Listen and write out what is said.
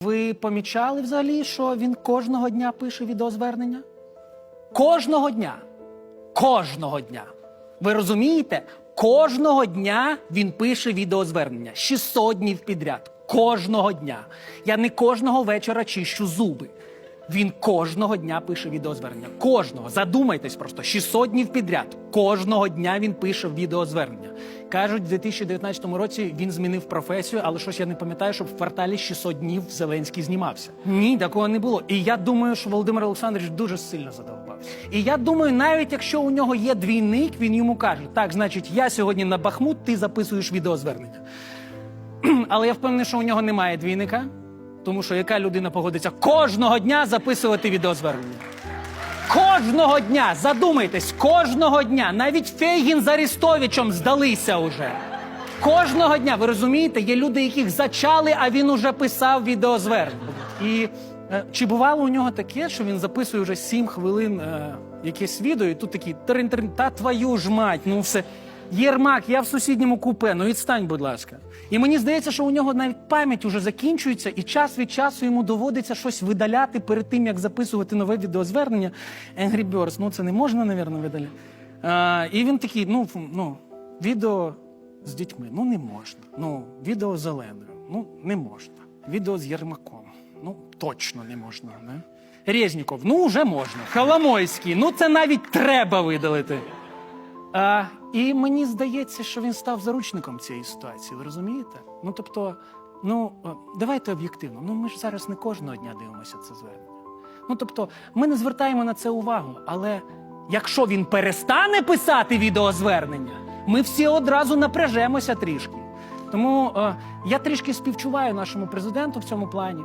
Ви помічали взагалі, що він кожного дня пише відеозвернення? Кожного дня. Кожного дня. Ви розумієте? Кожного дня він пише відеозвернення. 600 днів підряд. Кожного дня. Я не кожного вечора чищу зуби. Він кожного дня пише відеозвернення. Кожного. Задумайтесь просто. 600 днів підряд. Кожного дня він пише відеозвернення. Кажуть, в 2019 році він змінив професію, але щось я не пам'ятаю, щоб в кварталі 600 днів Зеленський знімався. Ні, такого не було. І я думаю, що Володимир Олександрович дуже сильно задовбав. І я думаю, навіть якщо у нього є двійник, він йому каже: так, значить, я сьогодні на Бахмут, ти записуєш відеозвернення. Але я впевнений, що у нього немає двійника, тому що яка людина погодиться кожного дня записувати відеозвернення. Кожного дня, задумайтесь, кожного дня. Навіть Фейгін з Арістовичем здалися уже. Кожного дня, ви розумієте, є люди, яких зачали, а він уже писав відеозвернення. І е, чи бувало у нього таке, що він записує вже сім хвилин е, якесь відео, і тут такий трин-трин, та твою ж мать, ну все. Єрмак, я в сусідньому купе, ну відстань, будь ласка. І мені здається, що у нього навіть пам'ять уже закінчується, і час від часу йому доводиться щось видаляти перед тим, як записувати нове відеозвернення. Angry Birds, ну це не можна, напевно, видаляти. А, і він такий, ну, ну, відео з дітьми, ну не можна. Ну, відео з Оленою, ну не можна. Відео з Єрмаком, ну точно не можна. Не? Резніков, ну вже можна. Холомойський, ну це навіть треба видалити. А, і мені здається, що він став заручником цієї ситуації. Ви розумієте? Ну тобто, ну е, давайте об'єктивно. Ну ми ж зараз не кожного дня дивимося це звернення. Ну тобто, ми не звертаємо на це увагу. Але якщо він перестане писати відеозвернення, ми всі одразу напряжемося трішки. Тому е, я трішки співчуваю нашому президенту в цьому плані.